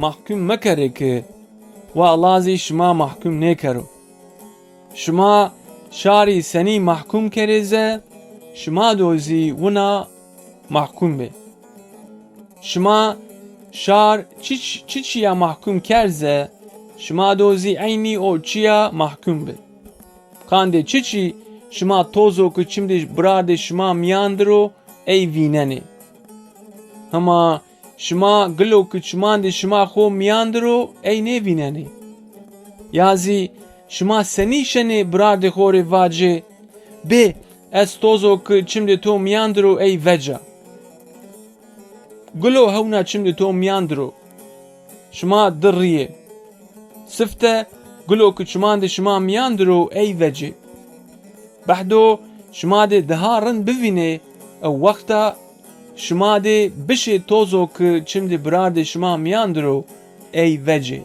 محکوم مکره که و الله زی شما محکوم نکرو شما شاری سنی محکوم کریزه شما دوزی ونا محکوم به شما شار چی چی چیا محکوم کرزه شما دوزی عینی او چیا محکوم به Kande çiçi şima tozo ku çimde brade şima miyandro ey vinene. Ama şima glo ku çimande şima xo miyandro ey ne vinene. Yazi şima seni şene brade xore vace be es tozo ku çimde to miyandro ey veca. Glo hevna çimde to miyandro. Şima dirriye. Sifte گلو که چمان ده شما میاندرو ای وجه بحدو شما ده دهارن ببینه او وقتا Şmadi bişi tozok çimdi brardi şma miandru ey veci.